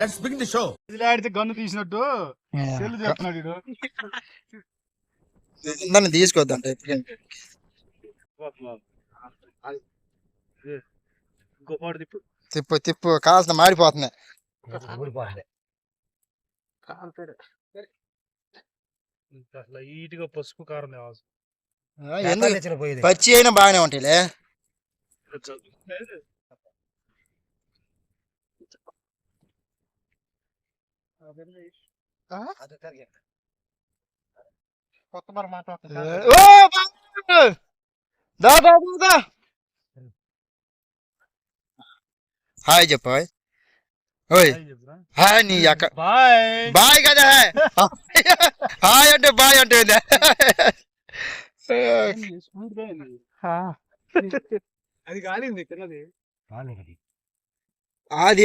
Let's begin the show ఇది ఆడితే gun తీసినట్టు చెల్లు చెప్తున్నాడు వీడు. తీసుకోవద్దంటే ఇంకో పాడు తిప్పు తిప్పు మాడిపోతున్నాయి అసలు ఈటుగా పసుపు కారం పచ్చి అయినా బాగానే ఉంటాయిలే. కొత్త మరి మాట ఓ, బాబు! దా, దా, దా, దా. హాయ్ చెప్పు హాయ్. ఓయ్ హాయ్ నీ అక్క బాయ్ బాయ్ కదా హాయ్ అంటే బాయ్ అంటే? అది కాలింది అది.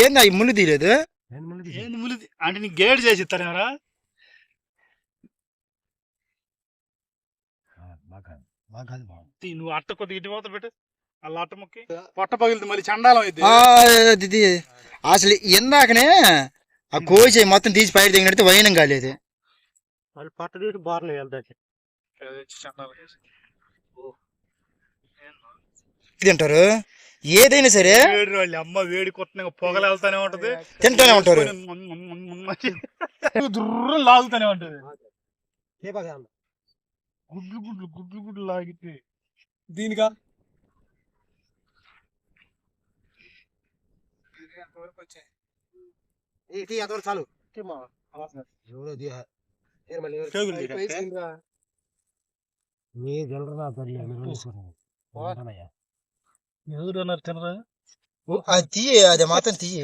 ఏంది? ముళ్ళు తీయలేదు. ఏంది ములిది అంటే నీకు గేడ్ చేసి ఇస్తారేమరా తీ, నువ్వు అట్ట కొద్దిగా ఇటు పోతా పెట్టు. అలా అట్ట మొక్కి. పొట్ట పగిలింది మళ్ళీ చండాలం ఇది. అసలు ఇందాకనే ఆ కోసి మొత్తం తీసి పైరు దిగినట్టు వైనం కాలేదు. వాళ్ళు పట్ట తీసి బార్లు చండాలం తింటారు ఏదైనా సరే వేడి అమ్మ వేడి కొట్టిన పొగలు వెళ్తానే ఉంటది. తింటానే ఉంటారు. దుర్రం లాగుతానే ఉంటది. గుడ్లు గుడ్లు గుడ్లు గుడ్లు లాగితే దీనిగా చాలు? ఎవరు తినరా. ఓ, అది తీయ అది మాత్రం తీయ.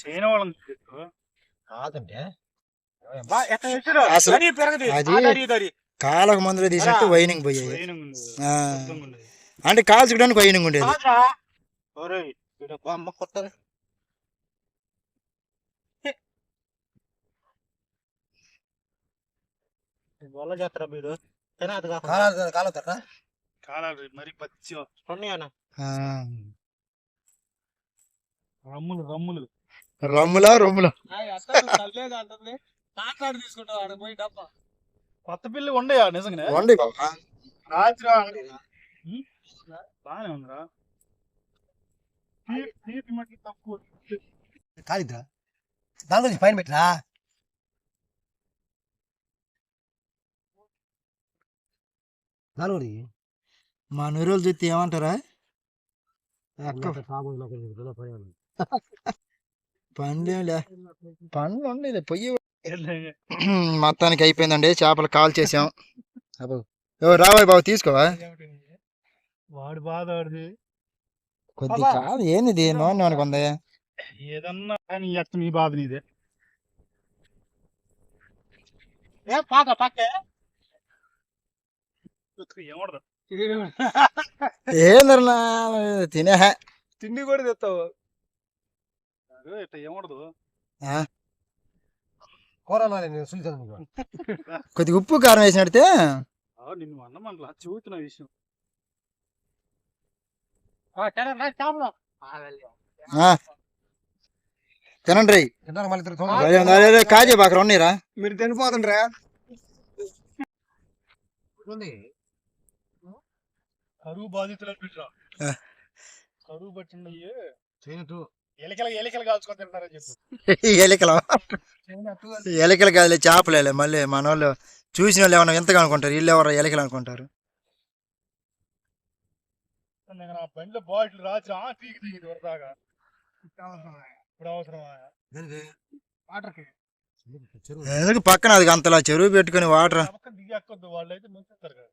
చైనా వాళ్ళని కాదంటే? అసలు అది కాలకు మందులో తీసినట్టు వైనింగ్ పోయాయి. అంటే కాల్చుకోవడానికి వైనింగ్ ఉండేది. అమ్మ కొట్టారు వల్ల చేస్తారా మీరు? కాలతారా కాలాలి మరి పచ్చి ఉన్నాయన్నా ఆ, రమ్ములు రమ్ములు. రమ్ములా రొమ్ములా? మాట్లాడి తీసుకుంటావు? ఆడ పోయి డబ్బా. కొత్త పిల్లి ఉండయా నిజంగానే? రాత్రి? బాగానే ఉందిరా తీపి- మట్టి తక్కువ పైన పెట్టరా నలుగురి మా నూరులు చూస్తే ఏమంటారా? అక్క. పండ్లే పండ్లు ఉండేది పొయ్యి మొత్తానికి అయిపోయిందండి చేపలు కాల్ చేసాం. రావాయి బాబు తీసుకోవా? వాడు బాధ వాడిది కొద్ది కాదు ఏంది నూనె నూనె కొంది ఏదన్నా కానీ ఎత్త నీ బాధ నీదే. ఏ పాక పక్కే? ఏమడదు ఏందన్నా తినే తిండి కూడా తెస్తావు. ఇట్లా ఏమడదు కూరలో నేను కొద్దిగా ఉప్పు కారం వేసినడితే నిన్ను అన్నమంటలా చూస్తున్న విషయం. తినండి కాజే బాకర ఉన్నీరా మీరు తినిపోతుండ్రా? కరువు బాధితులు ఆ. కరువు పట్టినయ్యి చేయనట్టు ఎలికలు ఎలికలు కాల్చుకొని తింటారని చెప్పు. ఎలికలు. ఎలికలు కాదులే చేపలేలే మళ్ళీ మన వాళ్ళు చూసిన వాళ్ళు ఏమన్నా ఎంతగా అనుకుంటారు వీళ్ళు ఎవరు ఎలికలు అనుకుంటారు? నేను నా బండిలో బాటిల్ రాత్రి ఆ పీకి దిగింది వరదాగా ఇప్పుడు చెరువు. ఎందుకు పక్కన అది అంతలా చెరువు పెట్టుకుని వాటర్? పక్కన దిగి ఎక్కొద్దు వాళ్ళు అయితే ముంచేస్తారు కదా.